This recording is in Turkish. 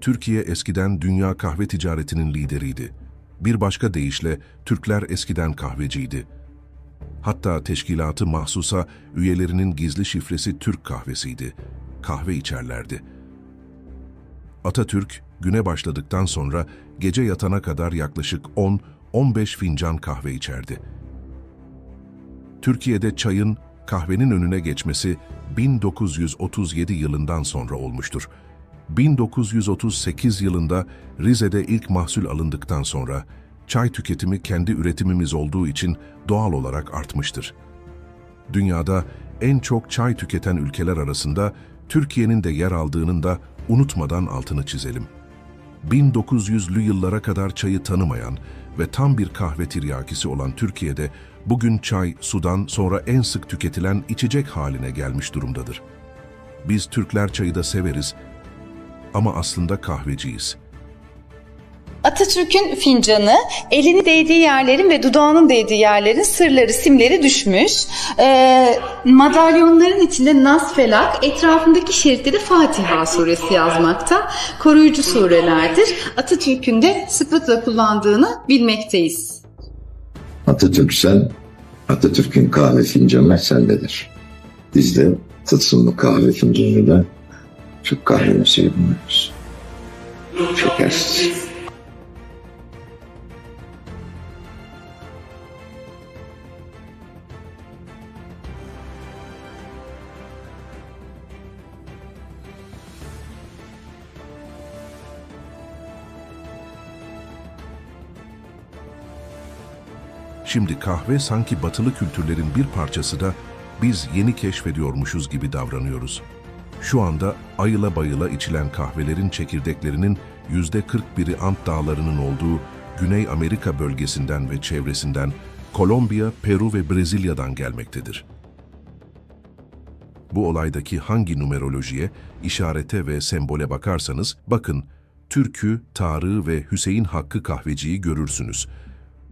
Türkiye eskiden dünya kahve ticaretinin lideriydi. Bir başka deyişle Türkler eskiden kahveciydi. Hatta teşkilatı mahsusa üyelerinin gizli şifresi Türk kahvesiydi. Kahve içerlerdi. Atatürk güne başladıktan sonra gece yatana kadar yaklaşık 10-15 fincan kahve içerdi. Türkiye'de çayın kahvenin önüne geçmesi 1937 yılından sonra olmuştur. 1938 yılında Rize'de ilk mahsul alındıktan sonra çay tüketimi kendi üretimimiz olduğu için doğal olarak artmıştır. Dünyada en çok çay tüketen ülkeler arasında Türkiye'nin de yer aldığının da unutmadan altını çizelim. 1900'lü yıllara kadar çayı tanımayan ve tam bir kahve tiryakisi olan Türkiye'de bugün çay sudan sonra en sık tüketilen içecek haline gelmiş durumdadır. Biz Türkler çayı da severiz ama aslında kahveciyiz. Atatürk'ün fincanı elini değdiği yerlerin ve dudağının değdiği yerlerin sırları, simleri düşmüş. Ee, madalyonların içinde Nas Felak, etrafındaki şeritleri Fatiha suresi yazmakta. Koruyucu surelerdir. Atatürk'ün de sıklıkla kullandığını bilmekteyiz. Atatürk'sen Atatürk'ün kahve fincanı sendedir. Biz de tılsımlı kahve fincanıyla Türk kahvemizi yudumluyoruz. Şekersiz. Şimdi kahve sanki batılı kültürlerin bir parçası da biz yeni keşfediyormuşuz gibi davranıyoruz. Şu anda ayıla bayıla içilen kahvelerin çekirdeklerinin yüzde 41'i Ant Dağları'nın olduğu Güney Amerika bölgesinden ve çevresinden Kolombiya, Peru ve Brezilya'dan gelmektedir. Bu olaydaki hangi numerolojiye, işarete ve sembole bakarsanız bakın Türk'ü, Tarık'ı ve Hüseyin Hakkı kahveciyi görürsünüz.